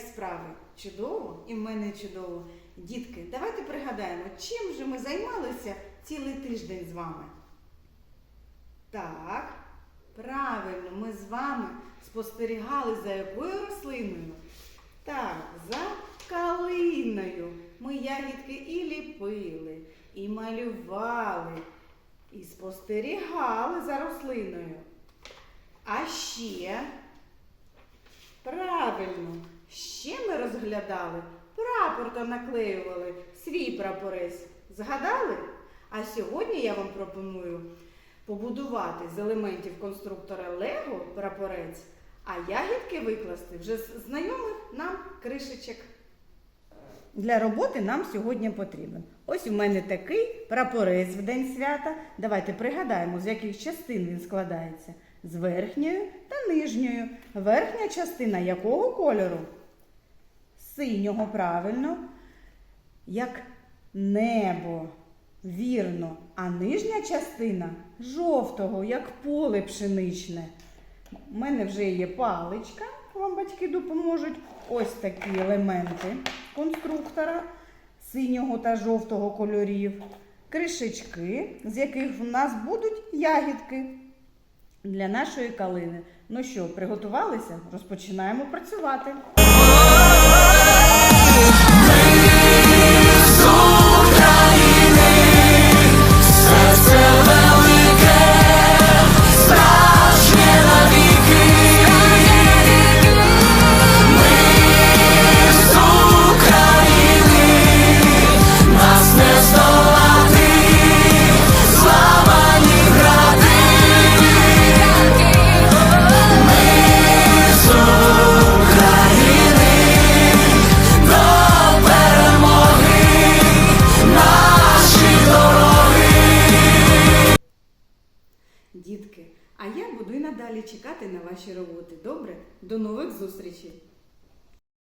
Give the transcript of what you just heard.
справи? Чудово, і в мене чудово. Дітки, давайте пригадаємо, чим же ми займалися цілий тиждень з вами. Так, правильно, ми з вами спостерігали за якою рослиною? Так, за калиною. Ми ягідки і ліпили, і малювали, і спостерігали за рослиною. А ще, правильно, ще ми розглядали, прапор та наклеювали свій прапорець. Згадали? А сьогодні я вам пропоную побудувати з елементів конструктора Лего прапорець, а ягідки викласти вже з знайомих нам кришечок. Для роботи нам сьогодні потрібен. Ось у мене такий прапорець в день свята. Давайте пригадаємо, з яких частин він складається: з верхньою та нижньою. Верхня частина якого кольору? Синього, правильно, як небо. Вірно. А нижня частина жовтого, як поле пшеничне. У мене вже є паличка, вам батьки допоможуть. Ось такі елементи конструктора синього та жовтого кольорів, кришечки, з яких в нас будуть ягідки для нашої калини. Ну що, приготувалися? Розпочинаємо працювати. А я буду і надалі чекати на ваші роботи. Добре? До нових зустрічей!